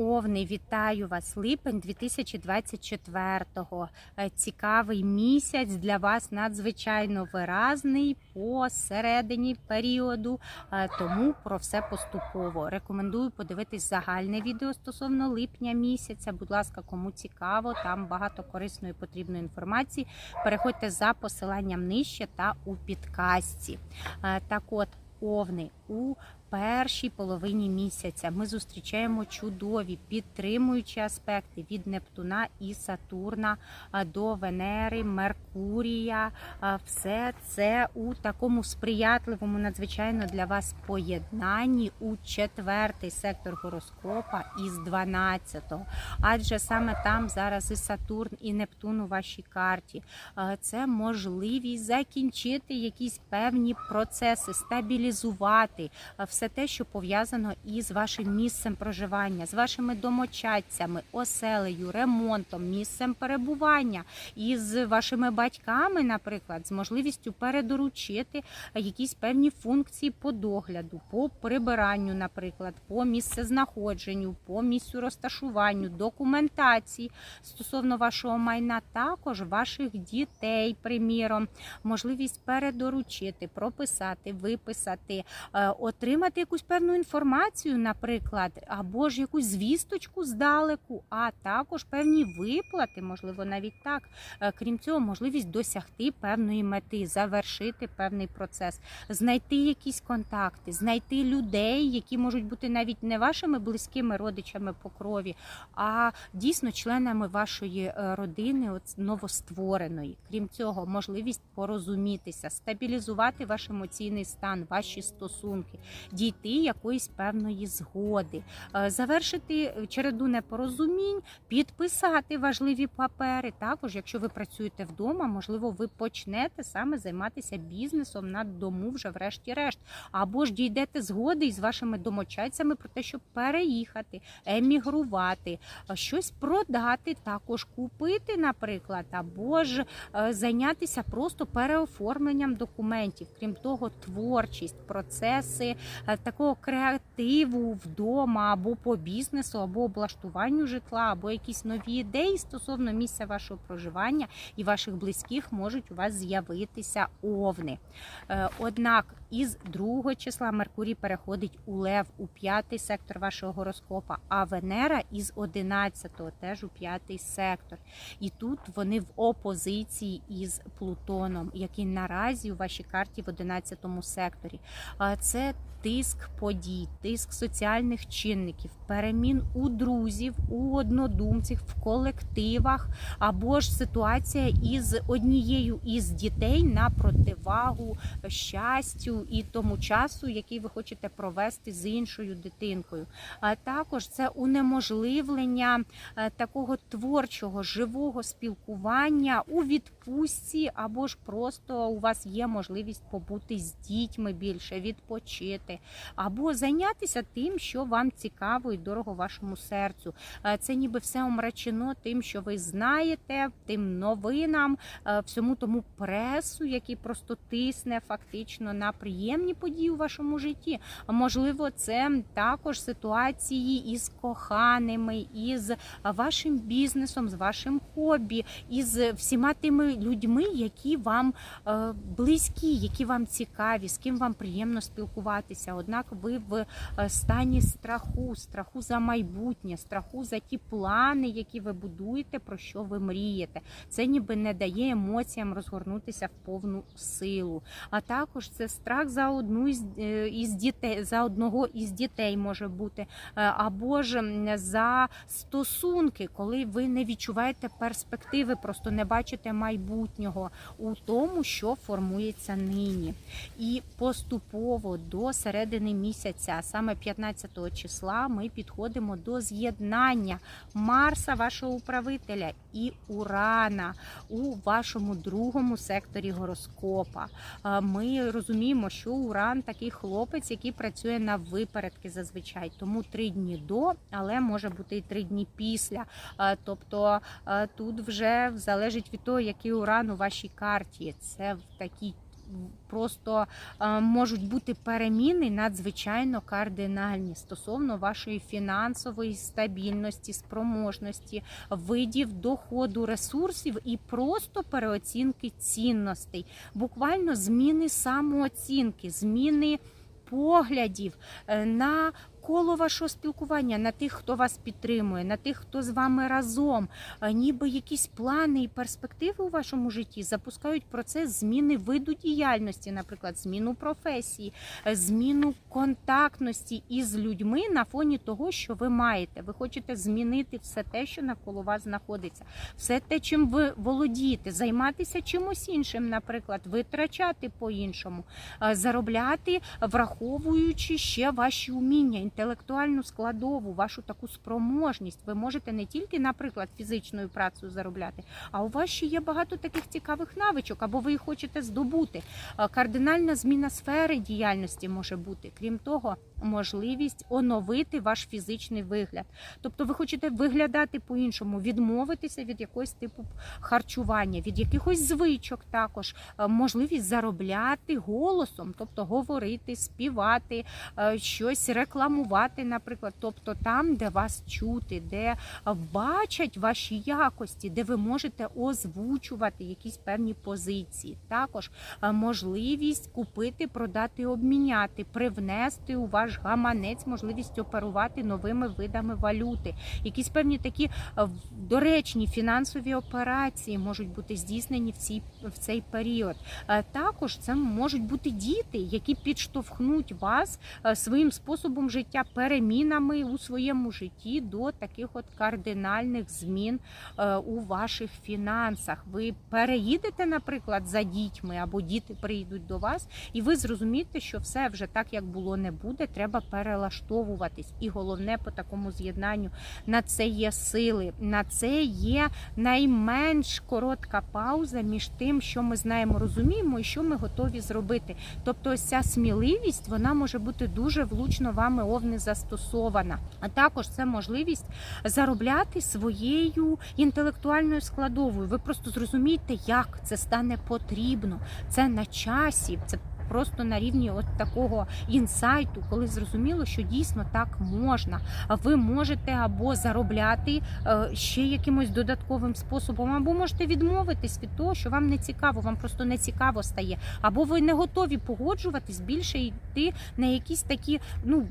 Овни, вітаю вас! Липень 2024-го. Е, Цікавий місяць для вас надзвичайно виразний по середині періоду, е, тому про все поступово. Рекомендую подивитись загальне відео стосовно липня місяця. Будь ласка, кому цікаво, там багато корисної потрібної інформації. Переходьте за посиланням нижче та у підкасті. Е, Так от, овни у першій половині місяця ми зустрічаємо чудові підтримуючі аспекти від Нептуна і Сатурна до Венери, Меркурія. Все це у такому сприятливому, надзвичайно для вас поєднанні у четвертий сектор гороскопа із 12-го. Адже саме там зараз і Сатурн, і Нептун у вашій карті. Це можливість закінчити якісь певні процеси, стабілізувати а, все те, що пов'язано із вашим місцем проживання, з вашими домочадцями, оселею, ремонтом, місцем перебування, із вашими батьками, наприклад, з можливістю передоручити якісь певні функції по догляду, по прибиранню, наприклад, по місцезнаходженню, по місцю розташуванню, документації. Стосовно вашого майна, також ваших дітей, приміром, можливість передоручити, прописати, виписати, е, отримати якусь певну інформацію, наприклад, або ж якусь звісточку здалеку, а також певні виплати, можливо, навіть так. Е, Крім цього, можливість досягти певної мети, завершити певний процес, знайти якісь контакти, знайти людей, які можуть бути навіть не вашими близькими родичами по крові, а дійсно членами вашої е, родини, от новоствореної. Крім цього, можливість порозумітися, стабілізувати ваш емоційний стан, ваші стосунки, дійти якоїсь певної згоди, е, завершити череду непорозумінь, підписати важливі папери. Також, якщо ви працюєте вдома, можливо, ви почнете саме займатися бізнесом на дому вже врешті-решт, або ж дійдете згоди із вашими домочадцями про те, щоб переїхати, емігрувати, е, щось продати, також купити, наприклад, або ж е, зайнятися просто переоформленням документів. Крім того, творчість, процеси такого креативу вдома або по бізнесу, або облаштуванню житла, або якісь нові ідеї стосовно місця вашого проживання і ваших близьких можуть у вас з'явитися овни. Е, Однак із 2 числа Меркурій переходить у Лев у п'ятий сектор вашого гороскопа, а Венера із 11-го теж у п'ятий сектор. І тут вони в опозиції із Плутоном, який наразі у вашій карті в 11 секторі. А Це тиск подій, тиск соціальних чинників, перемін у друзів, у однодумців, в колективах, або ж ситуація із однією із дітей на противагу щастю і тому часу, який ви хочете провести з іншою дитинкою. А також це унеможливлення е, такого творчого живого спілкування у відпустці, або ж просто у вас є можливість побути з дітьми більше, відпочити, або зайнятися тим, що вам цікаво і дорого вашому серцю. Е, Це ніби все омрачено тим, що ви знаєте, тим новинам, е, всьому тому пресу, який просто тисне фактично на приємні події у вашому житті. Можливо, це також ситуації із коханими, із вашим бізнесом, з вашим хобі, із всіма тими людьми, які вам е, близькі, які вам цікаві, з ким вам приємно спілкуватися. Однак ви в е, стані страху, страху за майбутнє, страху за ті плани, які ви будуєте, про що ви мрієте. Це ніби не дає емоціям розгорнутися в повну силу. А також це страх за одну із, е, дітей, за одного із дітей може бути, е, або ж за стосунки, коли ви не відчуваєте перспективи, просто не бачите майбутнього у тому, що формується нині. І поступово до середини місяця, саме 15 числа, ми підходимо до з'єднання Марса, вашого управителя, і Урана у вашому другому секторі гороскопа. Ми розуміємо, що Уран такий хлопець, який працює на випередки зазвичай, тому три дні до, але може бути і три дні після. Тобто тут вже залежить від того, який уран у вашій карті. Це в такій просто е, можуть бути переміни надзвичайно кардинальні стосовно вашої фінансової стабільності, спроможності, видів доходу, ресурсів і просто переоцінки цінностей, буквально зміни самооцінки, зміни поглядів е, на коло вашого спілкування, на тих, хто вас підтримує, на тих, хто з вами разом, ніби якісь плани і перспективи у вашому житті запускають процес зміни виду діяльності, наприклад, зміну професії, зміну контактності із людьми на фоні того, що ви маєте. Ви хочете змінити все те, що навколо вас знаходиться, все те, чим ви володієте, займатися чимось іншим, наприклад, витрачати по-іншому, заробляти, враховуючи ще ваші уміння, інтелектуальну складову, вашу таку спроможність. Ви можете не тільки, наприклад, фізичною працею заробляти, а у вас ще є багато таких цікавих навичок, або ви їх хочете здобути. Е, Кардинальна зміна сфери діяльності може бути. Крім того, можливість оновити ваш фізичний вигляд. Тобто ви хочете виглядати по-іншому, відмовитися від якогось типу харчування, від якихось звичок також, Е, можливість заробляти голосом, тобто говорити, співати, е, щось рекламувати, наприклад, тобто там, де вас чути, де бачать ваші якості, де ви можете озвучувати якісь певні позиції. Також е, можливість купити, продати, обміняти, привнести у ваш гаманець можливість оперувати новими видами валюти. Якісь певні такі е, доречні фінансові операції можуть бути здійснені в цій в цей період. Е, Також це можуть бути діти, які підштовхнуть вас е, своїм способом життя, перемінами у своєму житті до таких от кардинальних змін у ваших фінансах. Ви переїдете, наприклад, за дітьми, або діти приїдуть до вас, і ви зрозумієте, що все вже так, як було, не буде. Треба перелаштовуватись. І головне по такому з'єднанню на це є сили, на це є найменш коротка пауза між тим, що ми знаємо, розуміємо, і що ми готові зробити. Тобто, ось ця сміливість вона може бути дуже влучно вами овни застосована. А також це можливість заробляти своєю інтелектуальною складовою. Ви просто зрозумієте, як це стане потрібно. Це на часі. Це Просто на рівні от такого інсайту, коли зрозуміло, що дійсно так можна. Ви можете або заробляти е, ще якимось додатковим способом, або можете відмовитись від того, що вам не цікаво, вам просто не цікаво стає, або ви не готові погоджуватись більше йти на якісь такі ну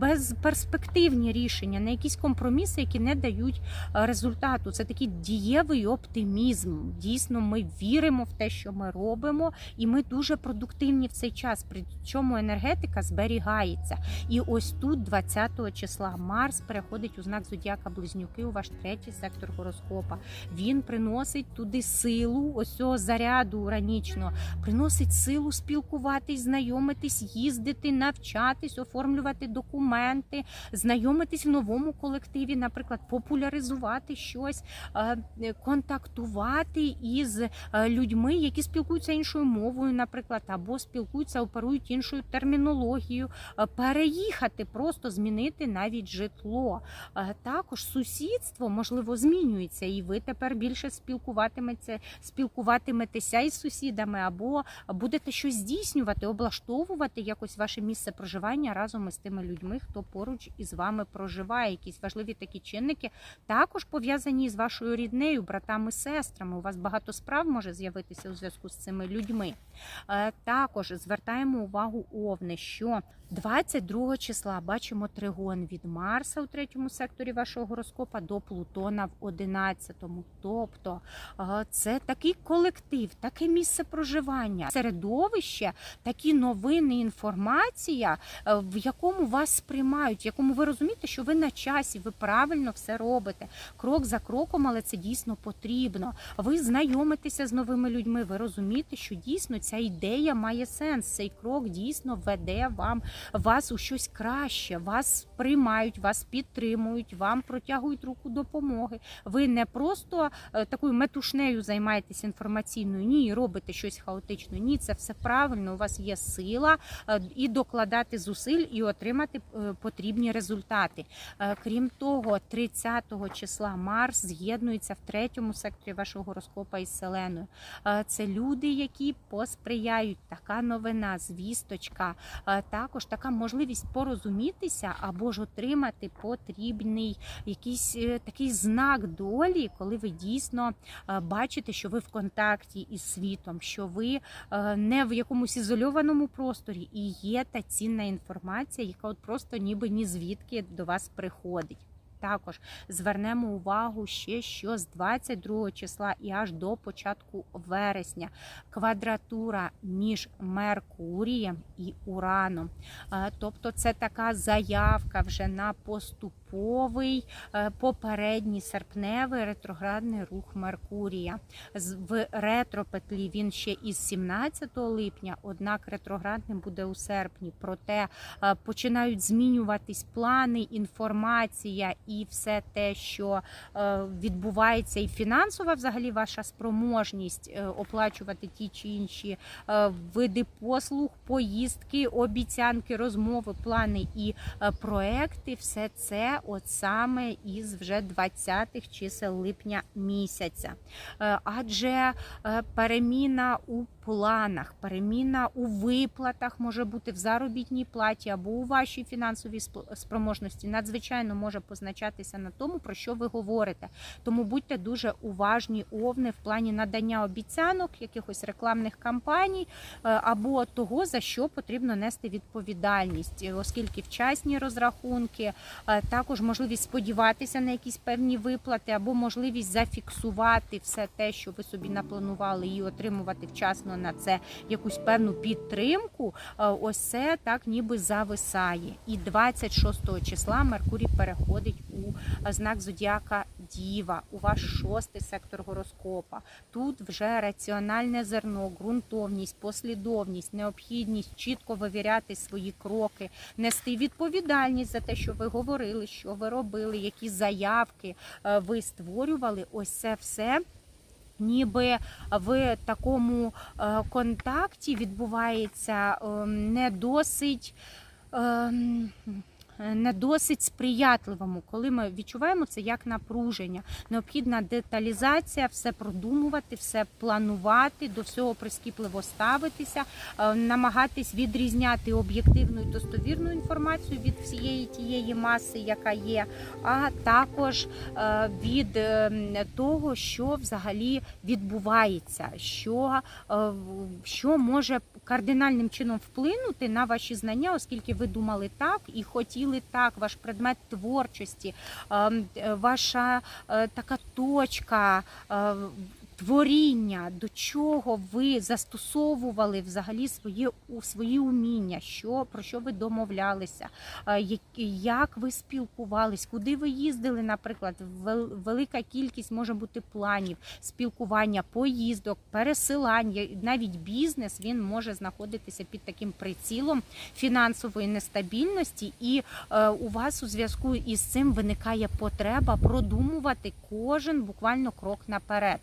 безперспективні рішення, на якісь компроміси, які не дають е, результату. Це такий дієвий оптимізм. Дійсно, ми віримо в те, що ми робимо, і ми дуже продуктивні в цей час. Причому енергетика зберігається. І ось тут, 20 числа, Марс переходить у знак зодіака Близнюки у ваш третій сектор гороскопа. Він приносить туди силу, ось цього заряду уранічного, приносить силу спілкуватись, знайомитись, їздити, навчатись, оформлювати документи, знайомитись в новому колективі, наприклад, популяризувати щось, е, контактувати із е, людьми, які спілкуються іншою мовою, наприклад, або спілкуються, оперують іншою термінологією, е, переїхати, просто змінити навіть житло. Е, Також сусідство можливо змінюється, і ви тепер більше спілкуватиметеся, спілкуватиметеся із сусідами, або будете щось здійснювати, облаштовувати якось ваше місце проживання разом із тими людьми, хто поруч із вами проживає. Якісь важливі такі чинники також пов'язані з вашою ріднею, братами, сестрами. У вас багато справ може з'явитися у зв'язку з цими людьми. Е, Також звертаємо увагу овни, що 22 числа бачимо тригон від Марса у третьому секторі вашого гороскопа до Плутона в 11-му. Тобто це такий колектив, таке місце проживання, середовище, такі новини, інформація, е, в якому вас сприймають, в якому ви розумієте, що ви на часі, ви правильно все робите, крок за кроком, але це дійсно потрібно. Ви знайомитеся з новими людьми, ви розумієте, що дійсно ця ідея має сенс. Сенс. Цей крок дійсно веде вам вас у щось краще. Вас приймають, вас підтримують, вам протягують руку допомоги. Ви не просто е, такою метушнею займаєтесь інформаційною, ні, робите щось хаотично. Ні, це все правильно. У вас є сила е, і докладати зусиль, і отримати е, потрібні результати. Крім того, 30 числа Марс з'єднується в третьому секторі вашого гороскопа із Селеною. Це люди, які посприяють. Така новина, звісточка, Е, також така можливість порозумітися або ж отримати потрібний якийсь е, такий знак долі, коли ви дійсно е, бачите, що ви в контакті із світом, що ви не в якомусь ізольованому просторі, і є та цінна інформація, яка от просто ніби ні звідки до вас приходить. Також звернемо увагу ще, що з 22 числа і аж до початку вересня квадратура між Меркурієм і Ураном. Е, Тобто це така заявка вже на поступовий е, попередній серпневий ретроградний рух Меркурія. В ретропетлі він ще із 17 липня, однак ретроградним буде у серпні. Проте е, починають змінюватись плани, інформація і все те, що е, відбувається, і фінансова взагалі ваша спроможність е, оплачувати ті чи інші е, види послуг, поїздки, обіцянки, розмови, плани і проекти. Все це от саме із вже 20-х чисел липня місяця. Адже переміна у планах, переміна у виплатах може бути в заробітній платі або у вашій фінансовій спроможності надзвичайно може позначатися на тому, про що ви говорите. Тому будьте дуже уважні овни в плані надання обіцянок, якихось рекламних кампаній е, або того, за що потрібно нести відповідальність, Е, оскільки вчасні розрахунки, е, також можливість сподіватися на якісь певні виплати, або можливість зафіксувати все те, що ви собі напланували, і отримувати вчасно на це якусь певну підтримку. Ось це так ніби зависає. І 26 числа Меркурій переходить у е, знак зодіака Діва, у ваш шостий сектор гороскопа. Тут вже раціональне зерно, ґрунтовність, послідовність, необхідність чітко вивіряти свої кроки, нести відповідальність за те, що ви говорили, що ви робили, які заявки е, ви створювали. Ось це все. Ніби в такому е, контакті відбувається ем, не досить. Ем, Не досить сприятливому, коли ми відчуваємо це як напруження. Необхідна деталізація, все продумувати, все планувати, до всього прискіпливо ставитися, е, намагатись відрізняти об'єктивну і достовірну інформацію від всієї тієї маси, яка є, а також е, від е, того, що взагалі відбувається, що, е, що може кардинальним чином вплинути на ваші знання, оскільки ви думали так і хотіли так, ваш предмет творчості, е, е, ваша е, така точка. Е, Творіння, до чого ви застосовували взагалі своє у свої уміння, що про що ви домовлялися, е, як, ви спілкувались, куди ви їздили, наприклад, велика кількість може бути планів, спілкування, поїздок, пересилань, Я- навіть бізнес він може знаходитися під таким прицілом фінансової нестабільності, і е, у вас у зв'язку із цим виникає потреба продумувати кожен буквально крок наперед.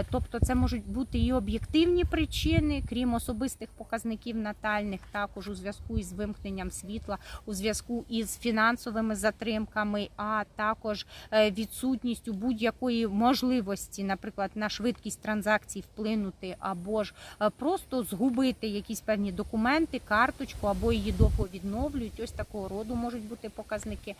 Е, Тобто, це можуть бути і об'єктивні причини, крім особистих показників натальних, також у зв'язку із вимкненням світла, у зв'язку із фінансовими затримками, а також е, відсутністю будь-якої можливості, наприклад, на швидкість транзакцій вплинути, або ж е, просто згубити якісь певні документи, карточку, або її довго відновлюють. Ось такого роду можуть бути показники.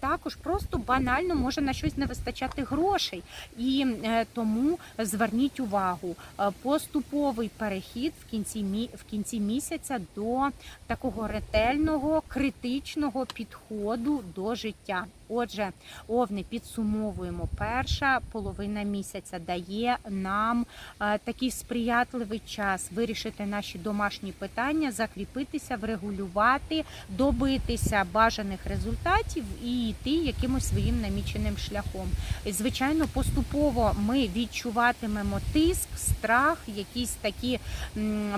Також просто банально може на щось не вистачати грошей, і тому зверніть увагу, е, поступовий перехід в кінці в кінці місяця до такого ретельного критичного підходу до життя. Отже, овни підсумовуємо. Перша половина місяця дає нам е, такий сприятливий час вирішити наші домашні питання, закріпитися, врегулювати, добитися бажаних результатів і йти якимось своїм наміченим шляхом. Звичайно, поступово ми відчуватимемо тиск, страх, якісь такі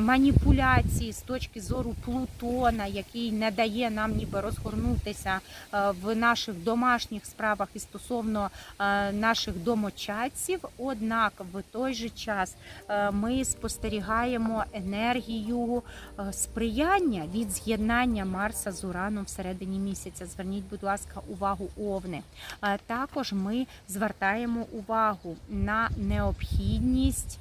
маніпуляції з точки зору Плутона, який не дає нам ніби розгорнутися е, в наших домашніх справах і стосовно е, наших домочадців. Однак в той же час е, ми спостерігаємо енергію е, сприяння від з'єднання Марса з Ураном всередині місяця. Зверніть, будь ласка, увагу овни. Також ми звертаємо увагу на необхідність.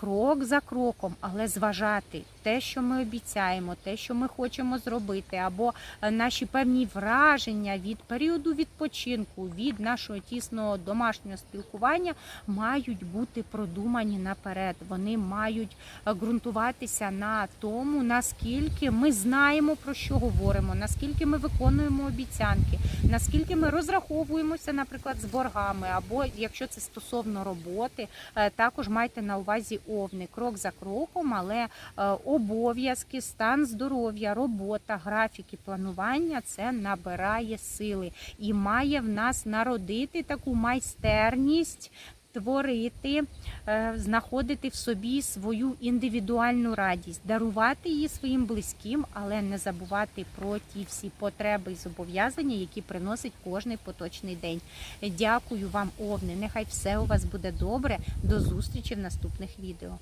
Крок за кроком, але зважати те, що ми обіцяємо, те, що ми хочемо зробити, або е, наші певні враження від періоду відпочинку, від нашого тісного домашнього спілкування мають бути продумані наперед. Вони мають е, ґрунтуватися на тому, наскільки ми знаємо про що говоримо, наскільки ми виконуємо обіцянки, наскільки ми розраховуємося, наприклад, з боргами, або якщо це стосовно роботи, е, також майте на увазі овни крок за кроком, але обов'язки, стан здоров'я, робота, графіки, планування це набирає сили і має в нас народити таку майстерність. Творити, е, знаходити в собі свою індивідуальну радість, дарувати її своїм близьким, але не забувати про ті всі потреби і зобов'язання, які приносить кожний поточний день. Дякую вам, овни. Нехай все у вас буде добре. До зустрічі в наступних відео.